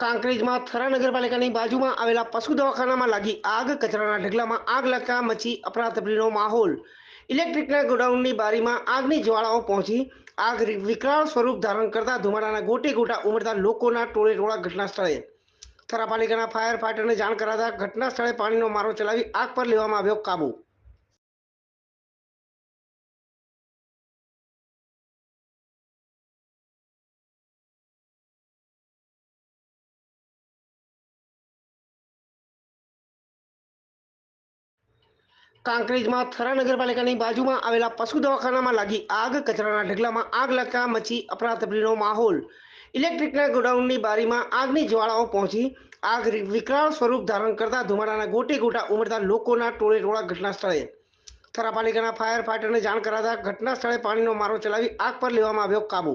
કાંકરેજમાં થરા નગરપાલિકાની બાજુમાં આવેલા પશુ દવાખાનામાં લાગી આગ. કચરાના ઢગલામાં આગ લગતા મચી અફરાતફરીનો માહોલ. ઇલેક્ટ્રિકના ગોડાઉનની બારીમાં આગની જ્વાળાઓ પહોંચી. આગ વિકરાળ સ્વરૂપ ધારણ કરતા ધુમાડાના ગોટે ગોટા ઉમેરતા લોકોના ટોળે ટોળા ઘટના સ્થળે. થરા પાલિકાના ફાયર ફાઈટરને જાણ કરાતા ઘટના સ્થળે પાણીનો મારો ચલાવી આગ પર લેવામાં આવ્યો કાબુ. કાંકરેજમાં થરા નગરપાલિકાની બાજુમાં આવેલા પશુ દવાખાનામાં લાગી આગ, કચરાના ઢગલામાં આગ લાગતા મચી અફરાતફરીનો માહોલ. ઇલેક્ટ્રિકના ગોડાઉનની બારીમાં આગની જ્વાળાઓ પહોંચી, આગ વિકરાળ સ્વરૂપ ધારણ કરતા ધુમાડાના ગોટે ગોટા ઉમરતા લોકોના ટોળે ટોળા ઘટના સ્થળે થરા પાલિકાના ફાયર ફાઈટરને જાણ કરાતા ઘટના સ્થળે પાણીનો મારો ચલાવી આગ પર લેવામાં આવ્યો કાબુ.